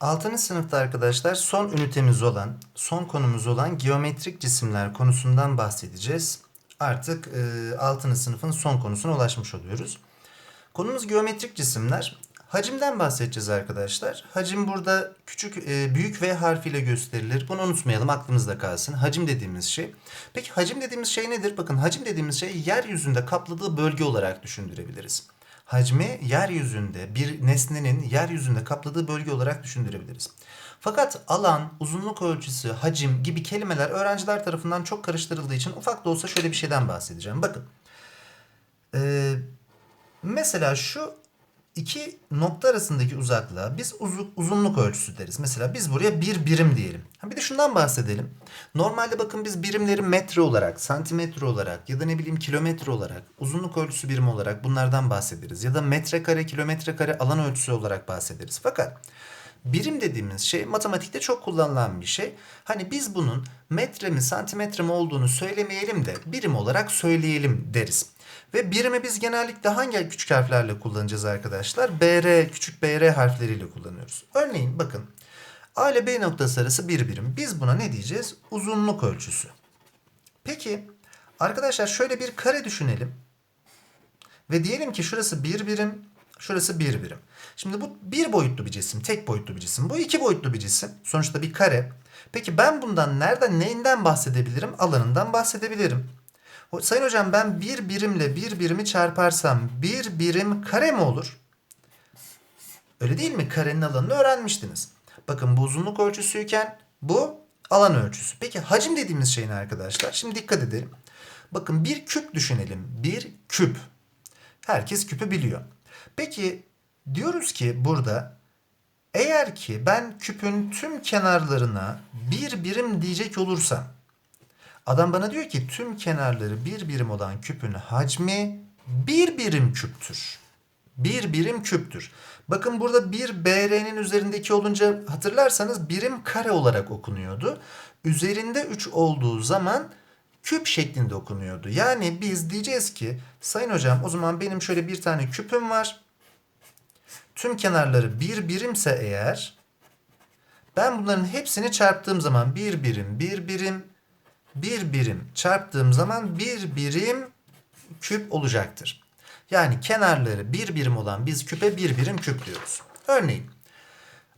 6. sınıfta arkadaşlar son ünitemiz olan, son konumuz olan geometrik cisimler konusundan bahsedeceğiz. Artık e, 6. sınıfın son konusuna ulaşmış oluyoruz. Konumuz geometrik cisimler. Hacimden bahsedeceğiz arkadaşlar. Hacim burada küçük e, büyük V harfiyle gösterilir. Bunu unutmayalım aklımızda kalsın. Hacim dediğimiz şey. Peki hacim dediğimiz şey nedir? Bakın hacim dediğimiz şey yeryüzünde kapladığı bölge olarak düşündürebiliriz. Hacmi yeryüzünde bir nesnenin yeryüzünde kapladığı bölge olarak düşündürebiliriz. Fakat alan, uzunluk ölçüsü, hacim gibi kelimeler öğrenciler tarafından çok karıştırıldığı için ufak da olsa şöyle bir şeyden bahsedeceğim. Bakın. Ee, mesela şu iki nokta arasındaki uzaklığa biz uzu- uzunluk ölçüsü deriz. Mesela biz buraya bir birim diyelim. Ha bir de şundan bahsedelim. Normalde bakın biz birimleri metre olarak, santimetre olarak ya da ne bileyim kilometre olarak, uzunluk ölçüsü birimi olarak bunlardan bahsederiz. Ya da metrekare, kilometre kare alan ölçüsü olarak bahsederiz. Fakat birim dediğimiz şey matematikte çok kullanılan bir şey. Hani biz bunun metre mi santimetre mi olduğunu söylemeyelim de birim olarak söyleyelim deriz. Ve birimi biz genellikle hangi küçük harflerle kullanacağız arkadaşlar? BR, küçük BR harfleriyle kullanıyoruz. Örneğin bakın A ile B noktası arası bir birim. Biz buna ne diyeceğiz? Uzunluk ölçüsü. Peki arkadaşlar şöyle bir kare düşünelim. Ve diyelim ki şurası bir birim, şurası bir birim. Şimdi bu bir boyutlu bir cisim, tek boyutlu bir cisim. Bu iki boyutlu bir cisim. Sonuçta bir kare. Peki ben bundan nereden, neyinden bahsedebilirim? Alanından bahsedebilirim. Sayın hocam ben bir birimle bir birimi çarparsam bir birim kare mi olur? Öyle değil mi? Karenin alanını öğrenmiştiniz. Bakın bu uzunluk ölçüsüyken bu alan ölçüsü. Peki hacim dediğimiz şey ne arkadaşlar? Şimdi dikkat edelim. Bakın bir küp düşünelim. Bir küp. Herkes küpü biliyor. Peki diyoruz ki burada eğer ki ben küpün tüm kenarlarına bir birim diyecek olursam adam bana diyor ki tüm kenarları bir birim olan küpün hacmi bir birim küptür. Bir birim küptür. Bakın burada bir BR'nin üzerindeki olunca hatırlarsanız birim kare olarak okunuyordu. Üzerinde 3 olduğu zaman küp şeklinde okunuyordu. Yani biz diyeceğiz ki sayın hocam o zaman benim şöyle bir tane küpüm var. Tüm kenarları bir birimse eğer ben bunların hepsini çarptığım zaman bir birim, bir birim, bir birim çarptığım zaman bir birim küp olacaktır. Yani kenarları bir birim olan biz küpe bir birim küp diyoruz. Örneğin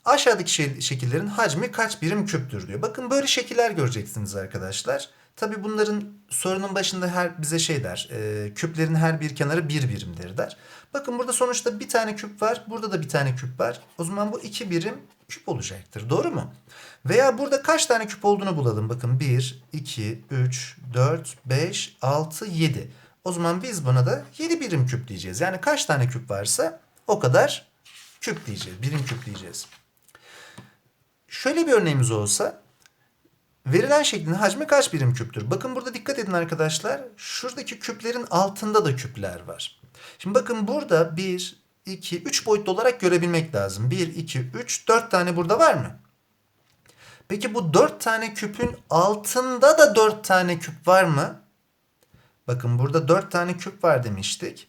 aşağıdaki şekillerin hacmi kaç birim küptür diyor. Bakın böyle şekiller göreceksiniz arkadaşlar. Tabi bunların sorunun başında her bize şey der. e, küplerin her bir kenarı bir birimdir der. Bakın burada sonuçta bir tane küp var. Burada da bir tane küp var. O zaman bu iki birim küp olacaktır. Doğru mu? Veya burada kaç tane küp olduğunu bulalım. Bakın 1, 2, 3, 4, 5, 6, 7. O zaman biz buna da 7 birim küp diyeceğiz. Yani kaç tane küp varsa o kadar küp diyeceğiz. Birim küp diyeceğiz. Şöyle bir örneğimiz olsa verilen şeklin hacmi kaç birim küptür? Bakın burada dikkat edin arkadaşlar. Şuradaki küplerin altında da küpler var. Şimdi bakın burada 1, 2, 3 boyutlu olarak görebilmek lazım. 1, 2, 3, 4 tane burada var mı? Peki bu 4 tane küpün altında da 4 tane küp var mı? Bakın burada 4 tane küp var demiştik.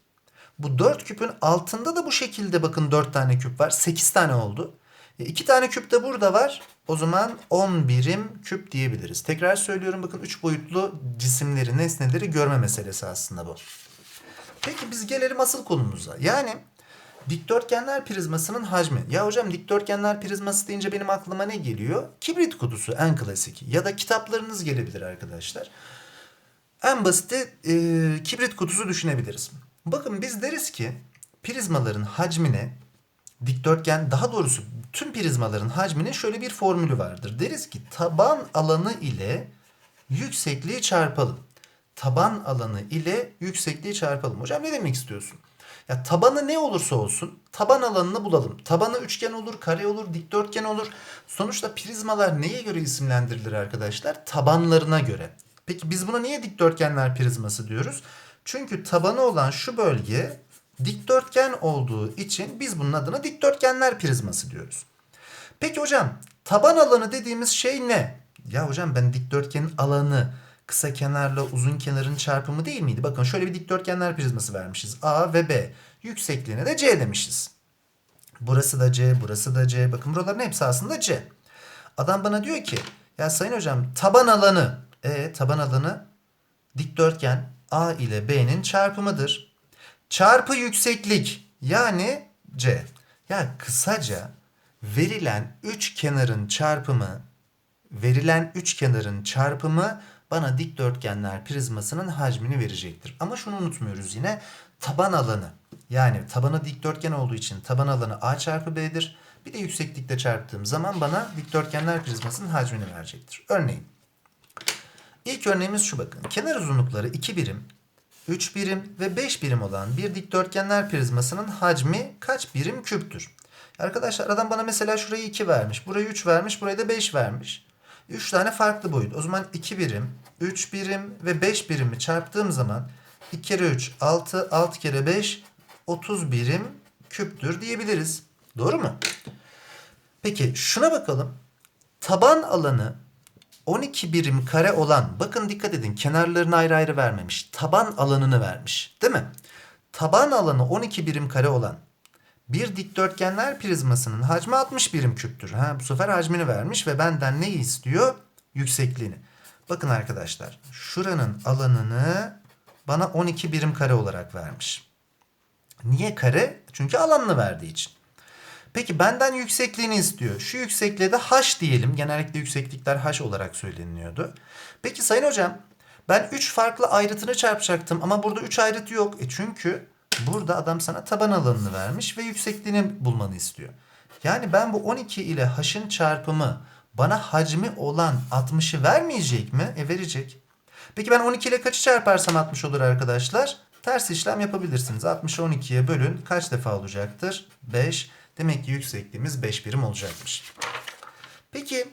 Bu 4 küpün altında da bu şekilde bakın 4 tane küp var. 8 tane oldu. 2 tane küp de burada var. O zaman 10 birim küp diyebiliriz. Tekrar söylüyorum bakın 3 boyutlu cisimleri, nesneleri görme meselesi aslında bu. Peki biz gelelim asıl konumuza. Yani dikdörtgenler prizmasının hacmi. Ya hocam dikdörtgenler prizması deyince benim aklıma ne geliyor? Kibrit kutusu en klasik. Ya da kitaplarınız gelebilir arkadaşlar. En basiti e, kibrit kutusu düşünebiliriz. Bakın biz deriz ki prizmaların hacmine dikdörtgen daha doğrusu tüm prizmaların hacminin şöyle bir formülü vardır. Deriz ki taban alanı ile yüksekliği çarpalım. Taban alanı ile yüksekliği çarpalım. Hocam ne demek istiyorsun? Ya tabanı ne olursa olsun taban alanını bulalım. Tabanı üçgen olur, kare olur, dikdörtgen olur. Sonuçta prizmalar neye göre isimlendirilir arkadaşlar? Tabanlarına göre. Peki biz buna niye dikdörtgenler prizması diyoruz? Çünkü tabanı olan şu bölge dikdörtgen olduğu için biz bunun adına dikdörtgenler prizması diyoruz. Peki hocam taban alanı dediğimiz şey ne? Ya hocam ben dikdörtgenin alanı kısa kenarla uzun kenarın çarpımı değil miydi? Bakın şöyle bir dikdörtgenler prizması vermişiz. A ve B. Yüksekliğine de C demişiz. Burası da C, burası da C. Bakın buraların hepsi aslında C. Adam bana diyor ki ya sayın hocam taban alanı e taban alanı dikdörtgen A ile B'nin çarpımıdır. Çarpı yükseklik yani C. Ya kısaca verilen üç kenarın çarpımı verilen üç kenarın çarpımı bana dikdörtgenler prizmasının hacmini verecektir. Ama şunu unutmuyoruz yine taban alanı yani tabanı dikdörtgen olduğu için taban alanı A çarpı B'dir. Bir de yükseklikte çarptığım zaman bana dikdörtgenler prizmasının hacmini verecektir. Örneğin ilk örneğimiz şu bakın. Kenar uzunlukları 2 birim, 3 birim ve 5 birim olan bir dikdörtgenler prizmasının hacmi kaç birim küptür? Arkadaşlar adam bana mesela şurayı 2 vermiş, burayı 3 vermiş, burayı da 5 vermiş. 3 tane farklı boyut. O zaman 2 birim, 3 birim ve 5 birimi çarptığım zaman 2 kere 3 6, 6 kere 5 30 birim küptür diyebiliriz. Doğru mu? Peki şuna bakalım. Taban alanı 12 birim kare olan bakın dikkat edin kenarlarını ayrı ayrı vermemiş. Taban alanını vermiş. Değil mi? Taban alanı 12 birim kare olan bir dikdörtgenler prizmasının hacmi 60 birim küptür. Ha, bu sefer hacmini vermiş ve benden neyi istiyor? Yüksekliğini. Bakın arkadaşlar şuranın alanını bana 12 birim kare olarak vermiş. Niye kare? Çünkü alanını verdiği için. Peki benden yüksekliğini istiyor. Şu yüksekliğe de h diyelim. Genellikle yükseklikler h olarak söyleniyordu. Peki sayın hocam ben 3 farklı ayrıtını çarpacaktım ama burada 3 ayrıt yok. E çünkü burada adam sana taban alanını vermiş ve yüksekliğini bulmanı istiyor. Yani ben bu 12 ile h'ın çarpımı bana hacmi olan 60'ı vermeyecek mi? E verecek. Peki ben 12 ile kaçı çarparsam 60 olur arkadaşlar? Ters işlem yapabilirsiniz. 60'ı 12'ye bölün. Kaç defa olacaktır? 5. Demek ki yüksekliğimiz 5 birim olacakmış. Peki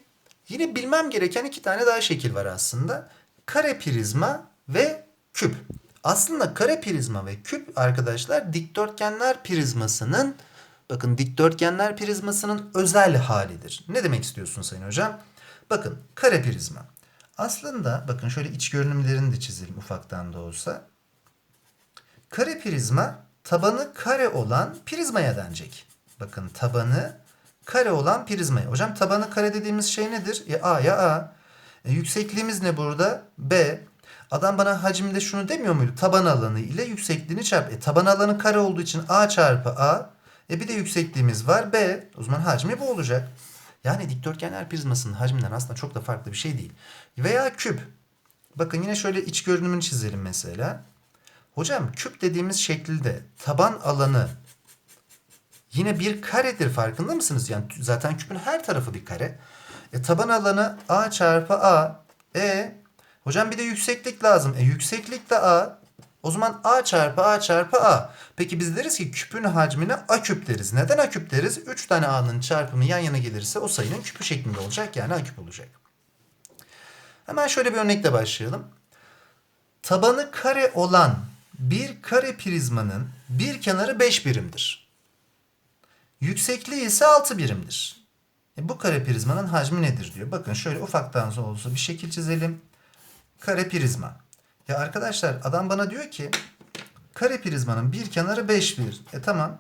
yine bilmem gereken iki tane daha şekil var aslında. Kare prizma ve küp. Aslında kare prizma ve küp arkadaşlar dikdörtgenler prizmasının bakın dikdörtgenler prizmasının özel halidir. Ne demek istiyorsun sayın hocam? Bakın kare prizma. Aslında bakın şöyle iç görünümlerini de çizelim ufaktan da olsa. Kare prizma tabanı kare olan prizmaya denecek. Bakın tabanı kare olan prizmaya. Hocam tabanı kare dediğimiz şey nedir? E, A ya A. E, yüksekliğimiz ne burada? B. Adam bana hacimde şunu demiyor muydu? Taban alanı ile yüksekliğini çarp. E, taban alanı kare olduğu için A çarpı A. E bir de yüksekliğimiz var B. O zaman hacmi bu olacak. Yani dikdörtgenler prizmasının hacminden aslında çok da farklı bir şey değil. Veya küp. Bakın yine şöyle iç görünümünü çizelim mesela. Hocam küp dediğimiz şekilde taban alanı yine bir karedir farkında mısınız? Yani zaten küpün her tarafı bir kare. E, taban alanı A çarpı A. E hocam bir de yükseklik lazım. E yükseklik de A. O zaman A çarpı A çarpı A. Peki biz deriz ki küpün hacmine A küp deriz. Neden A küp deriz? 3 tane A'nın çarpımı yan yana gelirse o sayının küpü şeklinde olacak. Yani A küp olacak. Hemen şöyle bir örnekle başlayalım. Tabanı kare olan bir kare prizmanın bir kenarı 5 birimdir. Yüksekliği ise 6 birimdir. E bu kare prizmanın hacmi nedir diyor. Bakın şöyle ufaktan olsa bir şekil çizelim. Kare prizma. Ya arkadaşlar adam bana diyor ki kare prizmanın bir kenarı 5 bir. E tamam.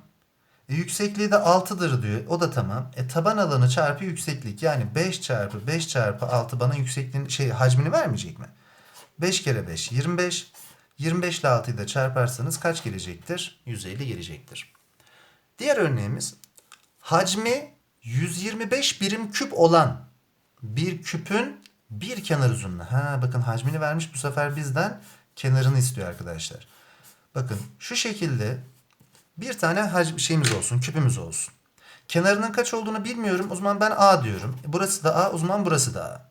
E, yüksekliği de 6'dır diyor. O da tamam. E taban alanı çarpı yükseklik. Yani 5 çarpı 5 çarpı 6 bana yüksekliğin şey hacmini vermeyecek mi? 5 kere 5 25. 25 ile 6'yı da çarparsanız kaç gelecektir? 150 gelecektir. Diğer örneğimiz hacmi 125 birim küp olan bir küpün bir kenar uzunluğu. Ha bakın hacmini vermiş bu sefer bizden kenarını istiyor arkadaşlar. Bakın şu şekilde bir tane hacm şeyimiz olsun, küpümüz olsun. Kenarının kaç olduğunu bilmiyorum. O zaman ben A diyorum. Burası da A, o zaman burası da A.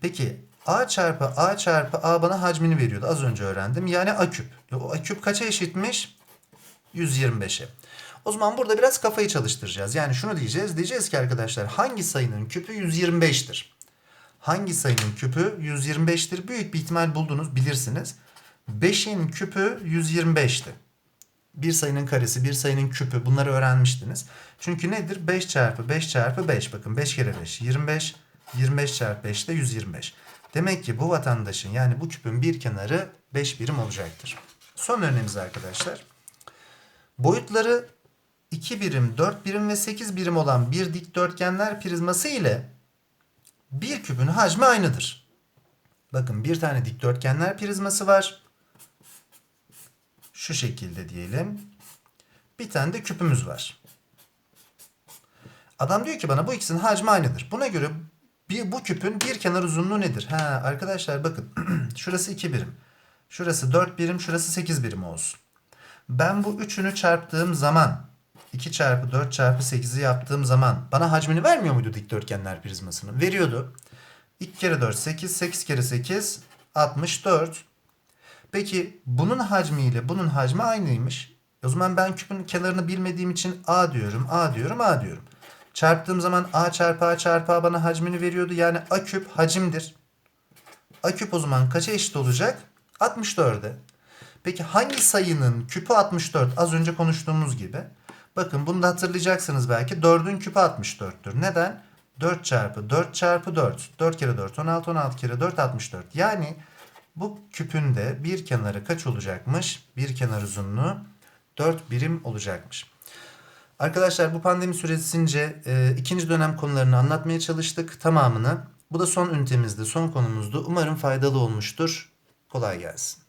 Peki A çarpı A çarpı A bana hacmini veriyordu. Az önce öğrendim. Yani A küp. O A küp kaça eşitmiş? 125'e. O zaman burada biraz kafayı çalıştıracağız. Yani şunu diyeceğiz. Diyeceğiz ki arkadaşlar hangi sayının küpü 125'tir? Hangi sayının küpü 125'tir? Büyük bir ihtimal buldunuz bilirsiniz. 5'in küpü 125'ti. Bir sayının karesi, bir sayının küpü bunları öğrenmiştiniz. Çünkü nedir? 5 çarpı 5 çarpı 5. Bakın 5 kere 5 25. 25 çarpı 5 de 125. Demek ki bu vatandaşın yani bu küpün bir kenarı 5 birim olacaktır. Son örneğimiz arkadaşlar. Boyutları 2 birim, 4 birim ve 8 birim olan bir dikdörtgenler prizması ile bir küpün hacmi aynıdır. Bakın bir tane dikdörtgenler prizması var. Şu şekilde diyelim. Bir tane de küpümüz var. Adam diyor ki bana bu ikisinin hacmi aynıdır. Buna göre bir, bu küpün bir kenar uzunluğu nedir? Ha arkadaşlar bakın şurası 2 birim. Şurası 4 birim, şurası 8 birim olsun. Ben bu üçünü çarptığım zaman 2 çarpı 4 çarpı 8'i yaptığım zaman bana hacmini vermiyor muydu dikdörtgenler prizmasının? Veriyordu. 2 kere 4 8, 8 kere 8 64. Peki bunun hacmiyle bunun hacmi aynıymış. O zaman ben küpün kenarını bilmediğim için A diyorum, A diyorum, A diyorum. Çarptığım zaman A çarpı A çarpı A bana hacmini veriyordu. Yani A küp hacimdir. A küp o zaman kaça eşit olacak? 64'e. Peki hangi sayının küpü 64? Az önce konuştuğumuz gibi. Bakın bunu da hatırlayacaksınız belki. 4'ün küpü 64'tür. Neden? 4 çarpı 4 çarpı 4. 4 kere 4 16 16 kere 4 64. Yani bu küpün de bir kenarı kaç olacakmış? Bir kenar uzunluğu 4 birim olacakmış. Arkadaşlar bu pandemi süresince e, ikinci dönem konularını anlatmaya çalıştık tamamını. Bu da son ünitemizdi, son konumuzdu. Umarım faydalı olmuştur. Kolay gelsin.